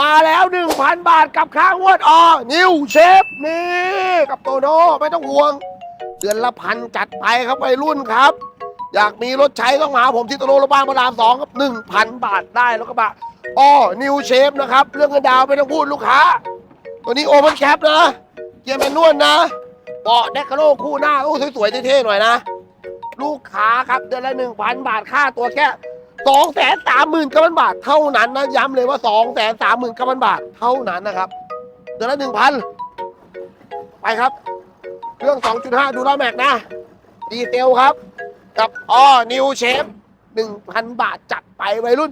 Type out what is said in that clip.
มาแล้วหนึ่งพันบาทกับค่างวดออนิวเชฟนี่กับโตโน่ไม่ต้องห่วง เดือนละพันจัดไปครับวัยรุ่นครับ อยากมีรถใช้ต้องมาหาผมที่โตโน่รถบ้านพระรามสองครับหนึ่งพันบาทได้แล้วก็บะอ้อนิวเชฟนะครับ เรื่องเงินดาวไม่ต้องพูดลูกค้า ตัวนี้โอเ n นแคปนะ เกียร์แมนนวลนะเบาะเดคาโลคู่หน้าโอ้สวยๆเท่ๆหน่อยนะ ลูกค้าครับเดือนละหนึ่งพันบาทค่าตัวแค่ สองแสนสามหมื่นก้าพันบาทเท่านั้นนะย้ำเลยว่าสองแสนสามหมื่นก้าพันบาทเท่านั้นนะครับเดือนละหนึ่งพันไปครับ เครื่อง 2.5 ดูแลแม็กนะ ดีเซลครับ กับอ๋อนิวเชฟ1,000 บาทจัดไปวัยรุ่น